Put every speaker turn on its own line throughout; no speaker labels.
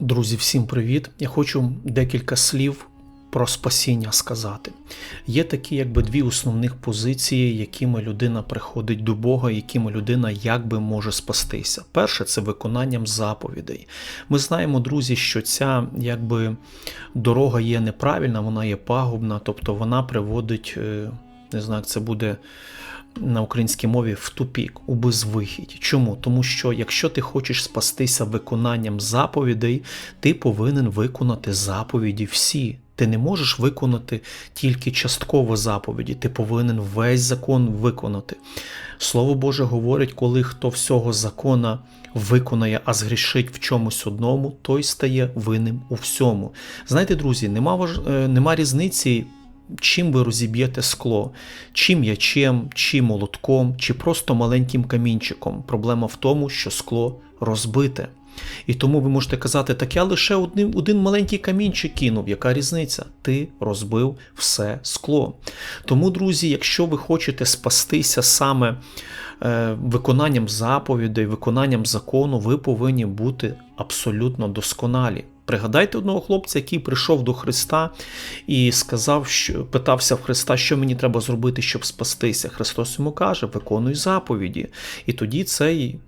Друзі, всім привіт! Я хочу декілька слів про спасіння сказати. Є такі, якби дві основних позиції, якими людина приходить до Бога, якими людина якби може спастися. Перше це виконанням заповідей. Ми знаємо, друзі, що ця якби дорога є неправильна, вона є пагубна, тобто вона приводить, е, не знаю, як це буде на українській мові в тупік, у безвихідь. Чому? Тому що якщо ти хочеш спастися виконанням заповідей, ти повинен виконати заповіді всі. Ти не можеш виконати тільки частково заповіді, ти повинен весь закон виконати. Слово Боже говорить, коли хто всього закона виконає, а згрішить в чомусь одному, той стає винним у всьому. Знаєте, друзі, нема, важ... Е, нема різниці чим ви розіб'єте скло, чи м'ячем, чи молотком, чи просто маленьким камінчиком. Проблема в тому, що скло розбите. І тому ви можете казати, так я лише один один маленький камінчик кинув. Яка різниця? Ти розбив все скло. Тому, друзі, якщо ви хочете спастися саме е, виконанням заповідей, виконанням закону, ви повинні бути абсолютно досконалі. Пригадайте одного хлопця, який прийшов до Христа і сказав, що питався в Христа, що мені треба зробити, щоб спастися. Христос йому каже: виконуй заповіді. І тоді цей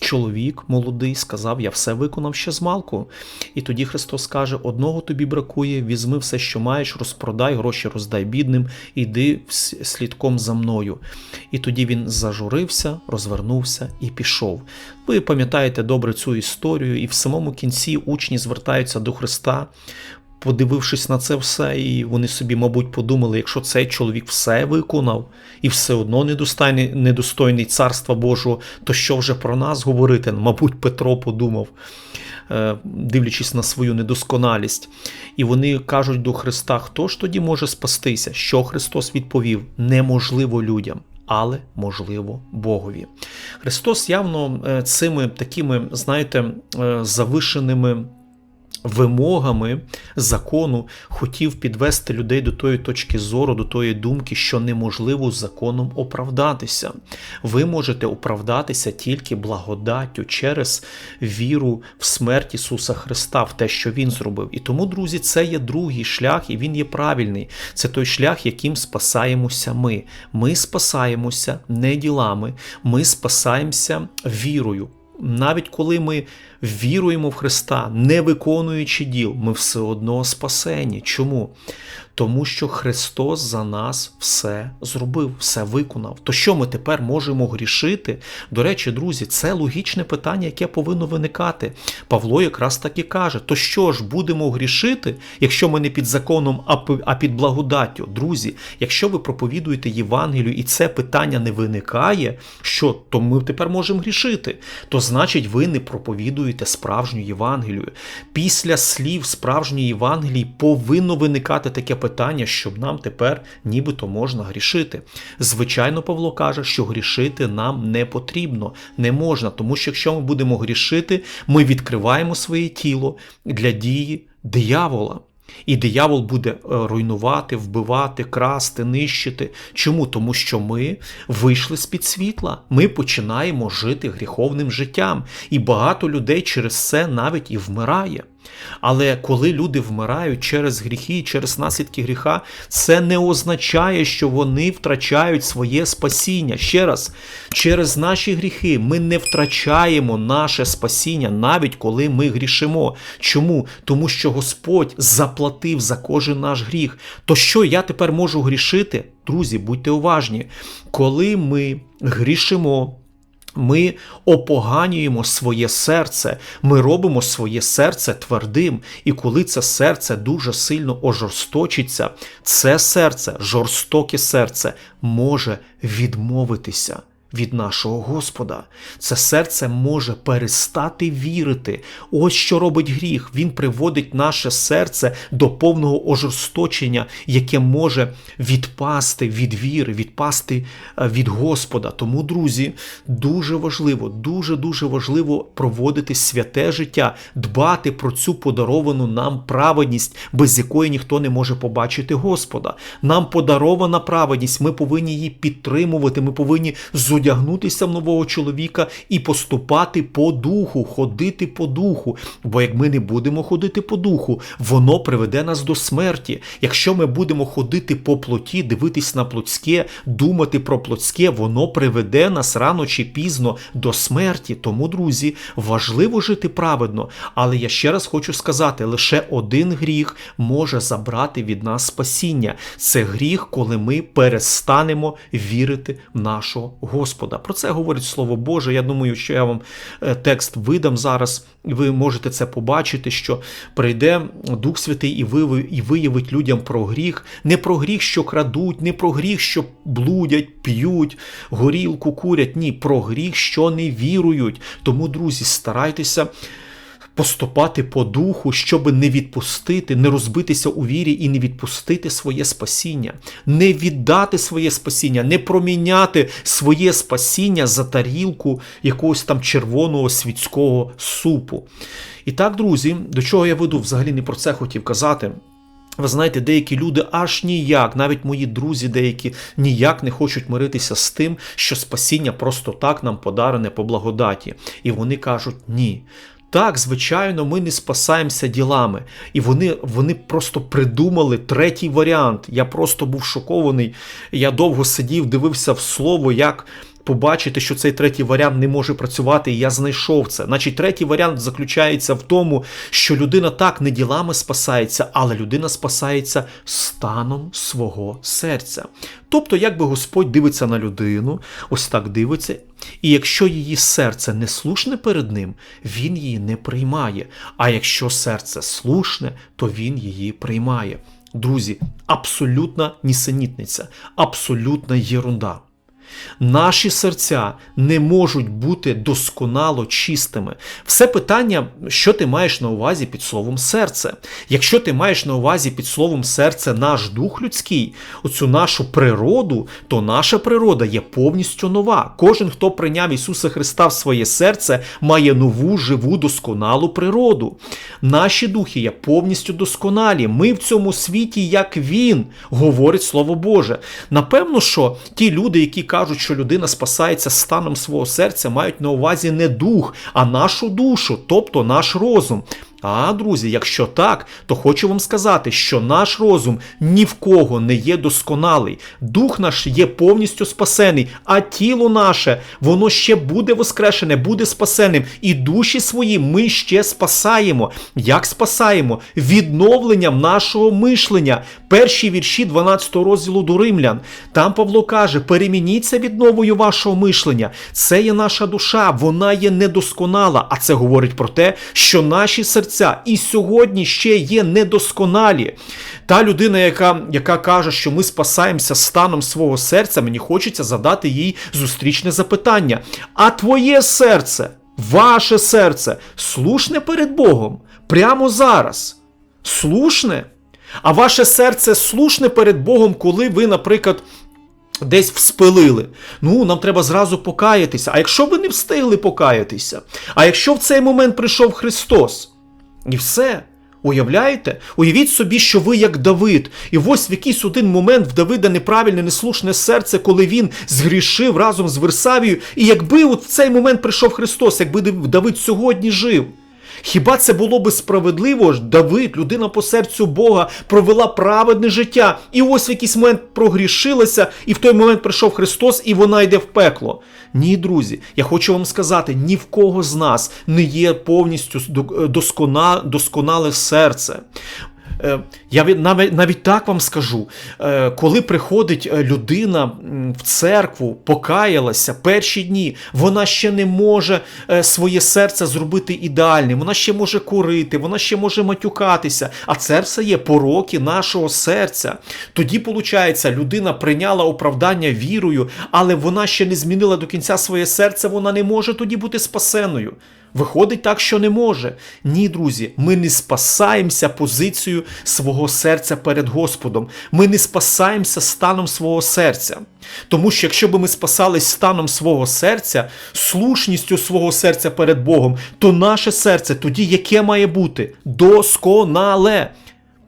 чоловік молодий сказав: Я все виконав ще з малку. І тоді Христос каже: одного тобі бракує, візьми все, що маєш, розпродай, гроші роздай бідним, іди слідком за мною. І тоді він зажурився, розвернувся і пішов. Ви пам'ятаєте добре цю історію, і в самому кінці учні звертаються до Христа. Подивившись на це все, і вони собі, мабуть, подумали, якщо цей чоловік все виконав і все одно недостойний, недостойний царства Божого, то що вже про нас говорити? Мабуть, Петро подумав, е, дивлячись на свою недосконалість. І вони кажуть до Христа, хто ж тоді може спастися? Що Христос відповів? Неможливо людям. Але можливо Богові. Христос явно е, цими такими, знаєте, е, завишеними вимогами закону хотів підвести людей до тої точки зору, до тої думки, що неможливо законом оправдатися. Ви можете оправдатися тільки благодаттю через віру в смерть Ісуса Христа, в те, що Він зробив. І тому, друзі, це є другий шлях, і він є правильний. Це той шлях, яким спасаємося ми. Ми спасаємося не ділами, ми спасаємося вірою навіть коли ми віруємо в Христа, не виконуючи діл, ми все одно спасені. Чому? Тому що Христос за нас все зробив, все виконав. То що ми тепер можемо грішити? До речі, друзі, це логічне питання, яке повинно виникати. Павло якраз так і каже: то що ж будемо грішити, якщо ми не під законом, а під благодаттю? Друзі, якщо ви проповідуєте Євангелію і це питання не виникає, що то ми тепер можемо грішити, то значить ви не проповідуєте справжню Євангелію. Після слів справжньої Євангелії повинно виникати таке питання, щоб нам тепер нібито можна грішити. Звичайно, Павло каже, що грішити нам не потрібно, не можна, тому що якщо ми будемо грішити, ми відкриваємо своє тіло для дії диявола. І диявол буде е, руйнувати, вбивати, красти, нищити. Чому? Тому що ми вийшли з під світла, ми починаємо жити гріховним життям. І багато людей через це навіть і вмирає. Але коли люди вмирають через гріхи, через наслідки гріха, це не означає, що вони втрачають своє спасіння. Ще раз, через наші гріхи ми не втрачаємо наше спасіння, навіть коли ми грішимо. Чому? Тому що Господь заплатив за кожен наш гріх. То що я тепер можу грішити? Друзі, будьте уважні, коли ми грішимо. Ми опоганюємо своє серце, ми робимо своє серце твердим. І коли це серце дуже сильно ожорсточиться, це серце, жорстоке серце, може відмовитися від нашого Господа. Це серце може перестати вірити. Ось що робить гріх. Він приводить наше серце до повного ожорсточення, яке може відпасти від віри, відпасти е, від Господа. Тому, друзі, дуже важливо, дуже-дуже важливо проводити святе життя, дбати про цю подаровану нам праведність, без якої ніхто не може побачити Господа. Нам подарована праведність, ми повинні її підтримувати, ми повинні з зодягнутися в нового чоловіка і поступати по духу, ходити по духу. Бо як ми не будемо ходити по духу, воно приведе нас до смерті. Якщо ми будемо ходити по плоті, дивитись на плотське, думати про плотське, воно приведе нас рано чи пізно до смерті. Тому, друзі, важливо жити праведно. Але я ще раз хочу сказати: лише один гріх може забрати від нас спасіння. Це гріх, коли ми перестанемо вірити в нашого Господа. Про це говорить Слово Боже. Я думаю, що я вам е, текст видам зараз, і ви можете це побачити, що прийде Дух Святий і виявить людям про гріх, не про гріх, що крадуть, не про гріх, що блудять, п'ють, горілку курять. Ні, про гріх, що не вірують. Тому, друзі, старайтеся поступати по духу, щоб не відпустити, не розбитися у вірі і не відпустити своє спасіння, не віддати своє спасіння, не проміняти своє спасіння за тарілку якогось там червоного світського супу. І так, друзі, до чого я веду, взагалі не про це хотів казати. Ви знаєте, деякі люди аж ніяк, навіть мої друзі, деякі ніяк не хочуть миритися з тим, що спасіння просто так нам подарене по благодаті. І вони кажуть ні. Так, звичайно, ми не спасаємося ділами. І вони, вони просто придумали третій варіант. Я просто був шокований. Я довго сидів, дивився в слово, як побачити, що цей третій варіант не може працювати, і я знайшов це. Значить, третій варіант заключається в тому, що людина так не ділами спасається, але людина спасається станом свого серця. Тобто, якби Господь дивиться на людину, ось так дивиться, і якщо її серце не слушне перед ним, він її не приймає. А якщо серце слушне, то він її приймає. Друзі, абсолютна нісенітниця, абсолютна єрунда. Наші серця не можуть бути досконало чистими. Все питання, що ти маєш на увазі під словом серце. Якщо ти маєш на увазі під словом серце наш дух людський, оцю нашу природу, то наша природа є повністю нова. Кожен, хто прийняв Ісуса Христа в своє серце, має нову, живу, досконалу природу. Наші духи є повністю досконалі. Ми в цьому світі, як Він, говорить Слово Боже. Напевно, що ті люди, які кажуть, що людина спасається станом свого серця, мають на увазі не дух, а нашу душу, тобто наш розум. А, друзі, якщо так, то хочу вам сказати, що наш розум ні в кого не є досконалий. Дух наш є повністю спасений, а тіло наше, воно ще буде воскрешене, буде спасеним. І душі свої ми ще спасаємо. Як спасаємо? Відновленням нашого мишлення. Перші вірші 12 розділу до римлян. Там Павло каже: перемініться відновою вашого мишлення. Це є наша душа, вона є недосконала. А це говорить про те, що наші серця і сьогодні ще є недосконалі. Та людина, яка, яка каже, що ми спасаємося станом свого серця, мені хочеться задати їй зустрічне запитання. А твоє серце, ваше серце, слушне перед Богом прямо зараз? Слушне? А ваше серце слушне перед Богом, коли ви, наприклад, Десь вспилили. Ну, нам треба зразу покаятися. А якщо ви не встигли покаятися? А якщо в цей момент прийшов Христос? І все. Уявляєте? Уявіть собі, що ви як Давид, і ось в якийсь один момент в Давида неправильне, неслушне серце, коли він згрішив разом з Версавією, і якби от в цей момент прийшов Христос, якби Давид сьогодні жив. Хіба це було би справедливо? Давид, людина по серцю Бога, провела праведне життя, і ось в якийсь момент прогрішилася, і в той момент прийшов Христос, і вона йде в пекло. Ні, друзі, я хочу вам сказати: ні в кого з нас не є повністю доскона, досконале серце. Е, Я навіть навіть так вам скажу, е, коли приходить людина в церкву, покаялася перші дні, вона ще не може е, своє серце зробити ідеальним, вона ще може курити, вона ще може матюкатися, а це все є пороки нашого серця. Тоді, виходить, людина прийняла оправдання вірою, але вона ще не змінила до кінця своє серце, вона не може тоді бути спасеною. Виходить так, що не може. Ні, друзі, ми не спасаємося позицією свого серця перед Господом. Ми не спасаємося станом свого серця. Тому що якщо б ми спасались станом свого серця, слушністю свого серця перед Богом, то наше серце тоді яке має бути? Досконале,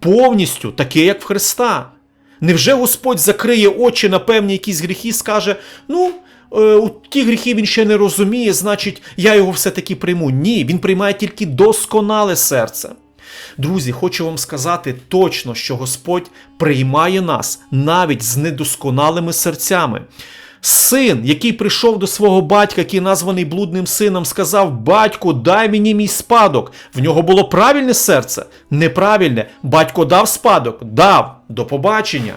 повністю таке, як в Христа. Невже Господь закриє очі на певні якісь гріхи і скаже: ну, у ті гріхи він ще не розуміє, значить, я його все-таки прийму. Ні, він приймає тільки досконале серце. Друзі, хочу вам сказати точно, що Господь приймає нас навіть з недосконалими серцями. Син, який прийшов до свого батька, який названий блудним сином, сказав: Батьку, дай мені мій спадок. В нього було правильне серце? Неправильне. Батько дав спадок? Дав. До побачення.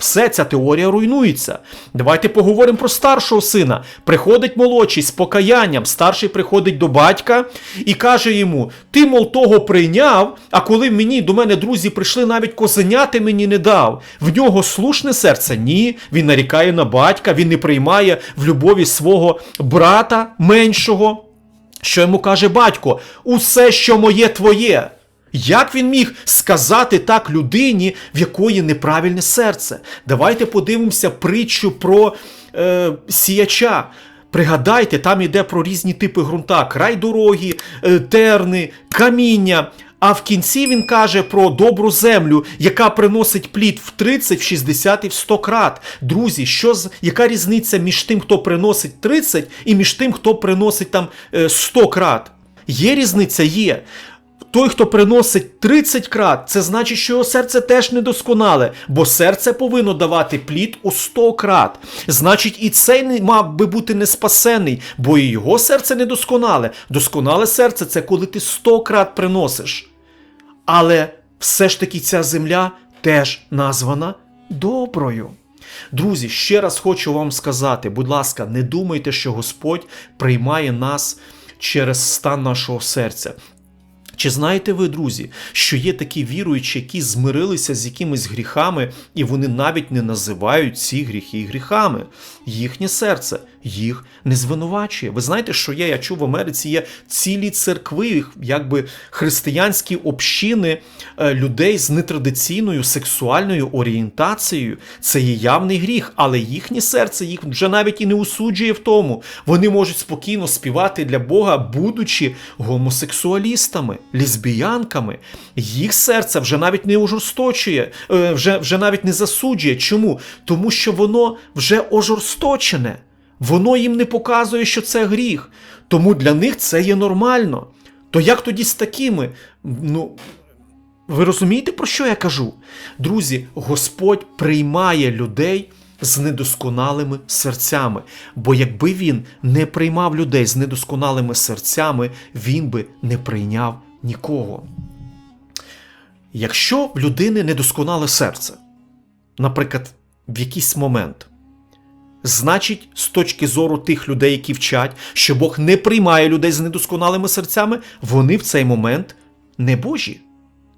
Все, ця теорія руйнується. Давайте поговоримо про старшого сина. Приходить молодший з покаянням, старший приходить до батька і каже йому: Ти, мол, того прийняв, а коли мені до мене друзі прийшли, навіть козеняти мені не дав. В нього слушне серце? Ні. Він нарікає на батька, він не приймає в любові свого брата меншого. Що йому каже батько: Усе, що моє, твоє. Як він міг сказати так людині, в якої неправильне серце? Давайте подивимося притчу про е, сіяча. Пригадайте, там йде про різні типи ґрунта: край дороги, е, терни, каміння. А в кінці він каже про добру землю, яка приносить плід в 30, в 60 і в 100 крат. Друзі, що з яка різниця між тим, хто приносить 30, і між тим, хто приносить там е, 100 крат? Є різниця? Є. Той, хто приносить 30 крат, це значить, що його серце теж недосконале, бо серце повинно давати плід у 100 крат. Значить, і цей мав би бути не спасений, бо і його серце недосконале. Досконале серце це коли ти 100 крат приносиш. Але все ж таки ця земля теж названа доброю. Друзі, ще раз хочу вам сказати, будь ласка, не думайте, що Господь приймає нас через стан нашого серця. Чи знаєте ви, друзі, що є такі віруючі, які змирилися з якимись гріхами, і вони навіть не називають ці гріхи гріхами? Їхнє серце їх не звинувачує. Ви знаєте, що є? Я чув в Америці є цілі церкви, якби християнські общини е, людей з нетрадиційною сексуальною орієнтацією. Це є явний гріх, але їхнє серце їх вже навіть і не осуджує в тому. Вони можуть спокійно співати для Бога, будучи гомосексуалістами, лесбіянками. Їх серце вже навіть не ожорсточує, е, вже, вже навіть не засуджує. Чому? Тому що воно вже ожорсточене. Воно їм не показує, що це гріх. Тому для них це є нормально. То як тоді з такими? Ну, ви розумієте, про що я кажу? Друзі, Господь приймає людей з недосконалими серцями. Бо якби він не приймав людей з недосконалими серцями, він би не прийняв нікого. Якщо в людини недосконале серце, наприклад, в якийсь момент, Значить, з точки зору тих людей, які вчать, що Бог не приймає людей з недосконалими серцями, вони в цей момент не Божі,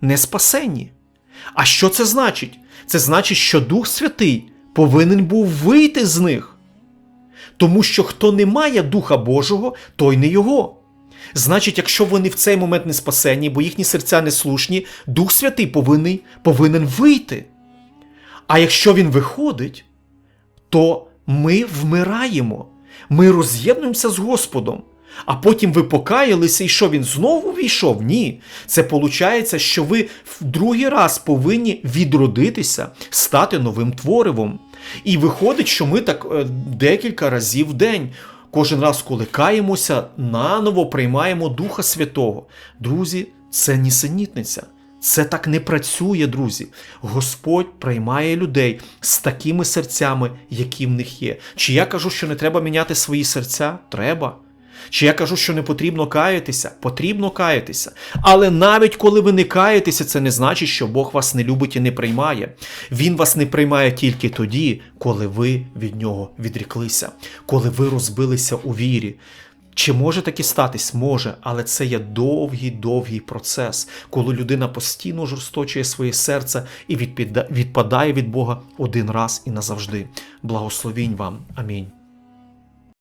не спасенні. А що це значить? Це значить, що Дух Святий повинен був вийти з них. Тому що хто не має Духа Божого, той не його. Значить, якщо вони в цей момент не спасені, бо їхні серця не слушні, Дух Святий повинен, повинен вийти. А якщо він виходить, то ми вмираємо, ми роз'єднуємося з Господом. А потім ви покаялися, і що він знову війшов? Ні. Це виходить, що ви в другий раз повинні відродитися, стати новим творивом. І виходить, що ми так е, декілька разів в день. Кожен раз, коли каємося, наново приймаємо Духа Святого. Друзі, це нісенітниця. Це так не працює, друзі. Господь приймає людей з такими серцями, які в них є. Чи я кажу, що не треба міняти свої серця? Треба. Чи я кажу, що не потрібно каятися? Потрібно каятися. Але навіть коли ви не каєтеся, це не значить, що Бог вас не любить і не приймає. Він вас не приймає тільки тоді, коли ви від нього відріклися, коли ви розбилися у вірі. Чи може таке статись? Може, але це є довгий довгий процес, коли людина постійно жорсточує своє серце і відпадає від Бога один раз і назавжди. Благословінь вам. Амінь.